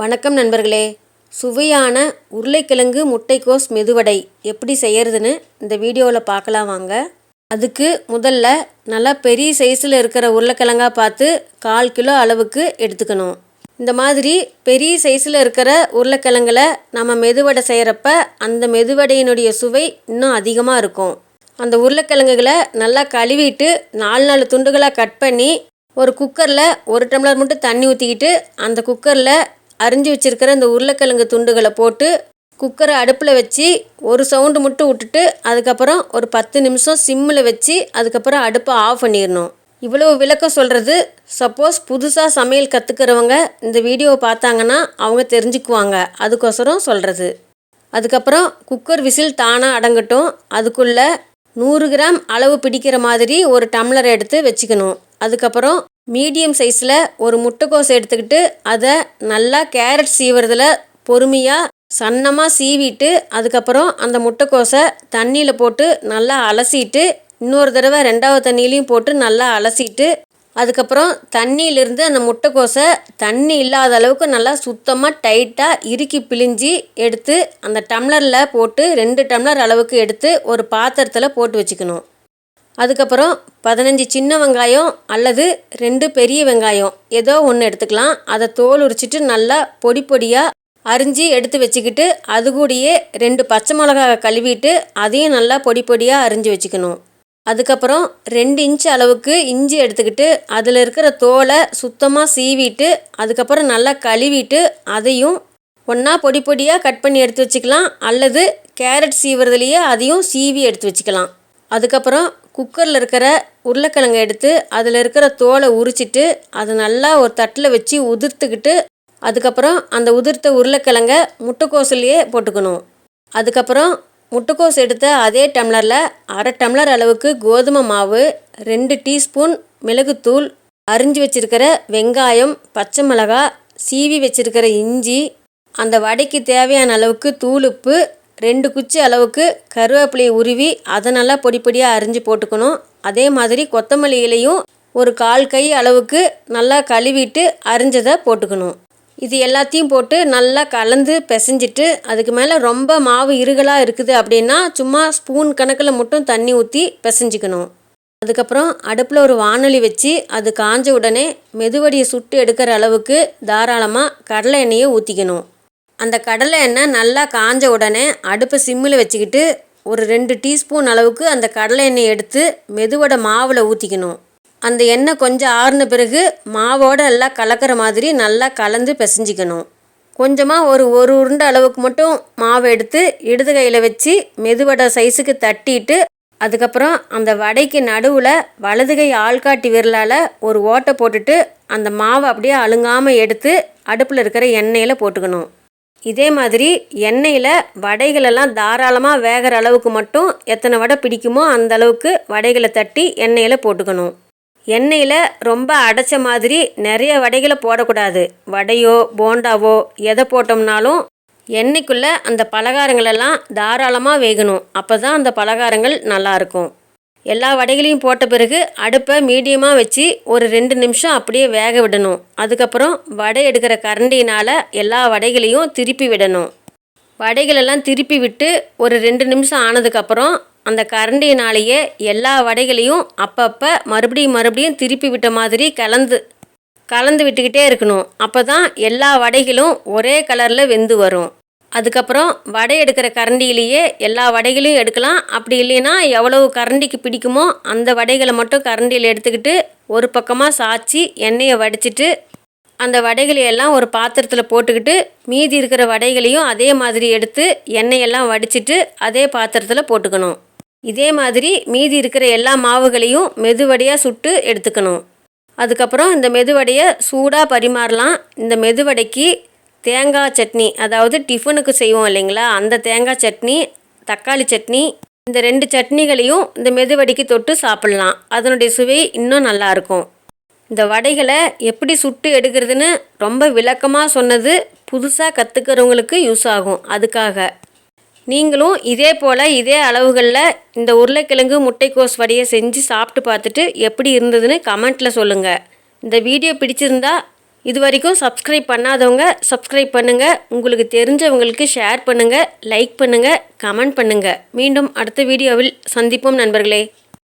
வணக்கம் நண்பர்களே. சுவையான உருளைக்கிழங்கு முட்டைக்கோஸ் மெதுவடை எப்படி செய்யறதுன்னு இந்த வீடியோவில் பார்க்கலாம் வாங்க. அதுக்கு முதல்ல நல்லா பெரிய சைஸில் இருக்கிற உருளைக்கிழங்கா பார்த்து கால் கிலோ அளவுக்கு எடுத்துக்கணும். இந்த மாதிரி பெரிய சைஸில் இருக்கிற உருளைக்கிழங்குல நம்ம மெதுவடை செய்கிறப்ப அந்த மெதுவடையினுடைய சுவை இன்னும் அதிகமாக இருக்கும். அந்த உருளைக்கிழங்குகளை நல்லா கழுவிட்டு நாலு நாலு துண்டுகளாக கட் பண்ணி ஒரு குக்கரில் ஒரு டம்ளர் மட்டும் தண்ணி ஊற்றிக்கிட்டு அந்த குக்கரில் அரிஞ்சு வச்சுருக்கிற இந்த உருளைக்கிழங்கு துண்டுகளை போட்டு குக்கரை அடுப்பில் வச்சு ஒரு சவுண்டு மட்டும் விட்டுட்டு அதுக்கப்புறம் ஒரு பத்து நிமிஷம் சிம்மில் வச்சு அதுக்கப்புறம் அடுப்பை ஆஃப் பண்ணிடணும். இவ்வளோ விளக்கம் சொல்கிறது சப்போஸ் புதுசாக சமையல் கற்றுக்கிறவங்க இந்த வீடியோவை பார்த்தாங்கன்னா அவங்க தெரிஞ்சுக்குவாங்க. அதுக்கோசரம் சொல்கிறது அதுக்கப்புறம் குக்கர் விசில் தானாக அடங்கட்டும். அதுக்குள்ளே நூறு கிராம் அளவு பிடிக்கிற மாதிரி ஒரு டம்ளர் எடுத்து வச்சுக்கணும். அதுக்கப்புறம் மீடியம் சைஸில் ஒரு முட்டைக்கோஸ் எடுத்துக்கிட்டு அதை நல்லா கேரட் சீவுறதில் பொறுமையாக சன்னமாக சீவிட்டு அதுக்கப்புறம் அந்த முட்டைக்கோஸை தண்ணியில் போட்டு நல்லா அலசிட்டு இன்னொரு தடவை ரெண்டாவது தண்ணியிலையும் போட்டு நல்லா அலசிட்டு அதுக்கப்புறம் தண்ணியிலிருந்து அந்த முட்டைக்கோஸை தண்ணி இல்லாத அளவுக்கு நல்லா சுத்தமாக டைட்டாக இறுக்கி பிழிஞ்சி எடுத்து அந்த டம்ளரில் போட்டு ரெண்டு டம்ளர் அளவுக்கு எடுத்து ஒரு பாத்திரத்தில் போட்டு வச்சுக்கணும். அதுக்கப்புறம் பதினஞ்சு சின்ன வெங்காயம் அல்லது ரெண்டு பெரிய வெங்காயம். ஏதோ ஒன்று எடுத்துக்கலாம். அதை தோல் உரிச்சிட்டு நல்லா பொடி பொடியாக அரிஞ்சு எடுத்து வச்சுக்கிட்டு அது கூடயே ரெண்டு பச்சை மிளகா கழுவிட்டு அதையும் நல்லா பொடி பொடியாக அரிஞ்சு வச்சுக்கணும். அதுக்கப்புறம் ரெண்டு இன்ச் அளவுக்கு இஞ்சி எடுத்துக்கிட்டு அதில் இருக்கிற தோலை சுத்தமாக சீவிட்டு அதுக்கப்புறம் நல்லா கழுவிட்டு அதையும் ஒன்றா பொடி பொடியாக கட் பண்ணி எடுத்து வச்சுக்கலாம். அல்லது கேரட் சீவுறதுலேயே அதையும் சீவி எடுத்து வச்சுக்கலாம். அதுக்கப்புறம் குக்கரில் இருக்கிற உருளைக்கிழங்க எடுத்து அதில் இருக்கிற தோலை உரிச்சிட்டு அதை நல்லா ஒரு தட்டில் வச்சு உதிர்த்துக்கிட்டு அதுக்கப்புறம் அந்த உதிர்த்த உருளைக்கிழங்க முட்டைக்கோசுலையே போட்டுக்கணும். அதுக்கப்புறம் முட்டைக்கோஸ் எடுத்த அதே டம்ளரில் அரை டம்ளர் அளவுக்கு கோதுமை மாவு ரெண்டு டீஸ்பூன் மிளகுத்தூள் அரிஞ்சு வச்சுருக்கிற வெங்காயம் பச்சை மிளகா சீவி வச்சுருக்கிற இஞ்சி அந்த வடைக்கு தேவையான அளவுக்கு தூளுப்பு ரெண்டு குச்சி அளவுக்கு கருவேப்பிலையை உருவி அதை நல்லா பொடி பொடியாக அரிஞ்சு போட்டுக்கணும். அதே மாதிரி கொத்தமல்லி இலையும் ஒரு கால் கை அளவுக்கு நல்லா கழுவிட்டு அரிஞ்சதை போட்டுக்கணும். இது எல்லாத்தையும் போட்டு நல்லா கலந்து பிசைஞ்சிட்டு அதுக்கு மேலே ரொம்ப மாவு இருகலாக இருக்குது அப்படின்னா சும்மா ஸ்பூன் கணக்கில் மட்டும் தண்ணி ஊற்றி பிசைஞ்சிக்கணும். அதுக்கப்புறம் அடுப்பில் ஒரு வானொலி வச்சு அது காஞ்ச உடனே மெதுவடியை சுட்டு எடுக்கிற அளவுக்கு தாராளமாக கடலை எண்ணெயை ஊற்றிக்கணும் அந்த கடலை எண்ணெய் நல்லா காஞ்ச உடனே அடுப்பை சிம்மில் வச்சுக்கிட்டு ஒரு ரெண்டு டீஸ்பூன் அளவுக்கு அந்த கடலை எண்ணெய் எடுத்து மெதுவோட மாவில் ஊற்றிக்கணும் அந்த எண்ணெய் கொஞ்சம் ஆறுன பிறகு மாவோடு எல்லாம் கலக்கிற மாதிரி நல்லா கலந்து பிசைஞ்சிக்கணும். கொஞ்சமாக ஒரு ஒரு உருண்டை அளவுக்கு மட்டும் மாவு எடுத்து இடது கையில் வச்சு மெதுவடை சைஸுக்கு தட்டிட்டு அதுக்கப்புறம் அந்த வடைக்கு நடுவில் வலது கை ஆள்காட்டி விரலால் ஒரு ஓட்டை போட்டுட்டு அந்த மாவை அப்படியே அழுங்காமல் எடுத்து அடுப்பில் இருக்கிற எண்ணெயில் போட்டுக்கணும். இதே மாதிரி எண்ணெயில் வடைகளெல்லாம் தாராளமாக வேகிற அளவுக்கு மட்டும் எத்தனை வடை பிடிக்குமோ அந்த அளவுக்கு வடைகளை தட்டி எண்ணெயில் போட்டுக்கணும். எண்ணெயில் ரொம்ப அடைச்ச மாதிரி நிறைய வடைகளை போடக்கூடாது. வடையோ போண்டாவோ எதை போட்டோம்னாலும் எண்ணெய்க்குள்ளே அந்த பலகாரங்களெல்லாம் தாராளமாக வேகணும். அப்போ தான் அந்த பலகாரங்கள் நல்லாயிருக்கும் எல்லா வடைகளையும் போட்ட பிறகு அடுப்பை மீடியமாக வச்சு ஒரு ரெண்டு நிமிஷம் அப்படியே வேக விடணும். அதுக்கப்புறம் வடை எடுக்கிற கரண்டினால் எல்லா வடைகளையும் திருப்பி விடணும். வடைகளெல்லாம் திருப்பி விட்டு ஒரு ரெண்டு நிமிஷம் ஆனதுக்கப்புறம் அந்த கரண்டினாலேயே எல்லா வடைகளையும் அப்பப்போ மறுபடியும் மறுபடியும் திருப்பி விட்ட மாதிரி கலந்து கலந்து விட்டுக்கிட்டே இருக்கணும். அப்போ தான் எல்லா வடைகளும் ஒரே கலரில் வெந்து வரும். அதுக்கப்புறம் வடை எடுக்கிற கரண்டியிலேயே எல்லா வடைகளையும் எடுக்கலாம். அப்படி இல்லைன்னா எவ்வளவு கரண்டிக்கு பிடிக்குமோ அந்த வடைகளை மட்டும் கரண்டியில் எடுத்துக்கிட்டு ஒரு பக்கமாக சாய்ச்சி எண்ணெயை வடிச்சிட்டு அந்த வடைகளை எல்லாம் ஒரு பாத்திரத்தில் போட்டுக்கிட்டு மீதி இருக்கிற வடைகளையும் அதே மாதிரி எடுத்து எண்ணெயெல்லாம் வடிச்சிட்டு அதே பாத்திரத்தில் போட்டுக்கணும். இதே மாதிரி மீதி இருக்கிற எல்லா மாவுகளையும் மெதுவடையாக சுட்டு எடுத்துக்கணும். அதுக்கப்புறம் இந்த மெதுவடையை சூடாக பரிமாறலாம். இந்த மெதுவடைக்கு தேங்காய் சட்னி அதாவது டிஃபனுக்கு செய்வோம் இல்லைங்களா? அந்த தேங்காய் சட்னி தக்காளி சட்னி இந்த ரெண்டு சட்னிகளையும் இந்த மெதுவடிக்கு தொட்டு சாப்பிட்லாம். அதனுடைய சுவை இன்னும் நல்லாயிருக்கும் இந்த வடைகளை எப்படி சுட்டு எடுக்கிறதுன்னு ரொம்ப விளக்கமாக சொன்னது புதுசாக கற்றுக்கிறவங்களுக்கு யூஸ் ஆகும். அதுக்காக நீங்களும் இதே போல் இதே அளவுகளில் இந்த உருளைக்கிழங்கு முட்டைக்கோஸ் வடையை செஞ்சு சாப்பிட்டு பார்த்துட்டு எப்படி இருந்ததுன்னு கமெண்ட்டில் சொல்லுங்கள் இந்த வீடியோ பிடிச்சிருந்தா இது வரைக்கும் சப்ஸ்கிரைப் பண்ணாதவங்க சப்ஸ்கிரைப் பண்ணுங்கள் உங்களுக்கு தெரிஞ்சவங்களுக்கு ஷேர் பண்ணுங்கள் லைக் பண்ணுங்கள் கமெண்ட் பண்ணுங்கள் மீண்டும் அடுத்த வீடியோவில் சந்திப்போம் நண்பர்களே.